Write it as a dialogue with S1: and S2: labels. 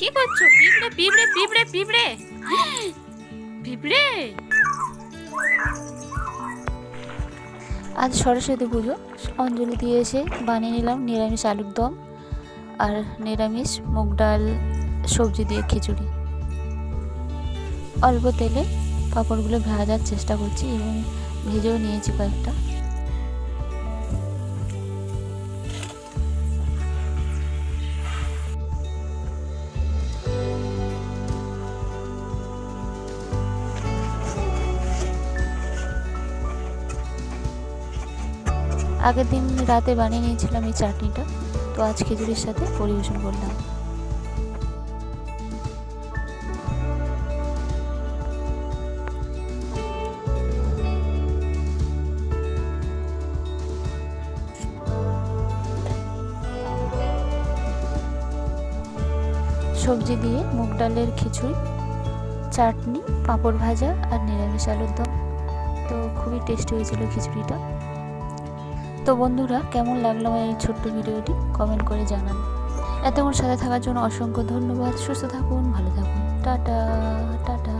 S1: কি করছ? পিঁপড়ে পিঁপড়ে পিঁপড়ে পিঁপড়ে। পিঁপড়ে।
S2: আজ সরস্বতী পুজো। অঞ্জলি দিয়ে এসে বানিয়ে নিলাম নিরামিষ আলুর দম আর নিরামিষ মুগ ডাল, সবজি দিয়ে খিচুড়ি। অল্প তেলে পাঁপড়গুলো ভাজার চেষ্টা করছি এবং ভেজেও নিয়েছি কয়েকটা। আগের দিন রাতে বানিয়ে নিয়েছিলাম এই চাটনিটা। তো আজ খিচুড়ির সাথে পরিবেশন করলাম। সবজি দিয়ে মুগ ডালের খিচুড়ি, চাটনি, পাঁপড় ভাজা আর নিরামিষ আলুর দম। তো খুবই টেস্টি হয়েছিল খিচুড়িটা। তো বন্ধুরা, কেমন লাগল আমার এই ছোট্ট ভিডিওটি? কমেন্ট করে জানান। এতক্ষণ সাথে থাকার জন্য অসংখ্য ধন্যবাদ। সুস্থ থাকুন, ভালো থাকুন। Tata tata.